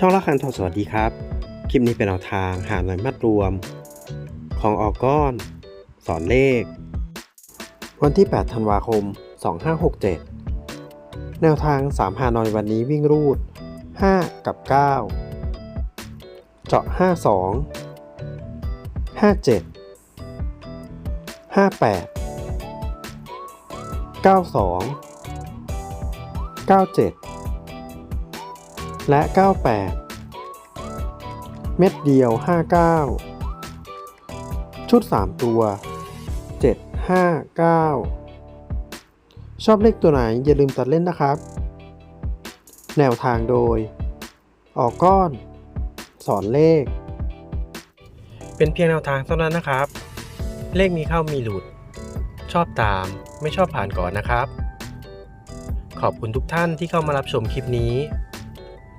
ช่องละคันทองสวัสดีครับ คลิปนี้เป็นแนวทางหาหน่วยมัดรวม ของออกก้อน สอนเลข วันที่ 8 ธันวาคม 2567 แนวทาง 3 หาหน่อยวันนี้วิ่งรูด 5 กับ 9 เจาะ 52 57 58 92 97 และ 98 เม็ดเดียว 59 ชุด 3 ตัว 759 ชอบเลขตัวไหนอย่าลืมตัดเล่นนะครับ แนวทางโดย ออกก้อน สอนเลข เป็นเพียงแนวทางเท่านั้นนะครับ เลขมีเข้ามีหลุด ชอบตามไม่ชอบผ่านก่อนนะครับ ขอบคุณทุกท่านที่เข้ามารับชมคลิปนี้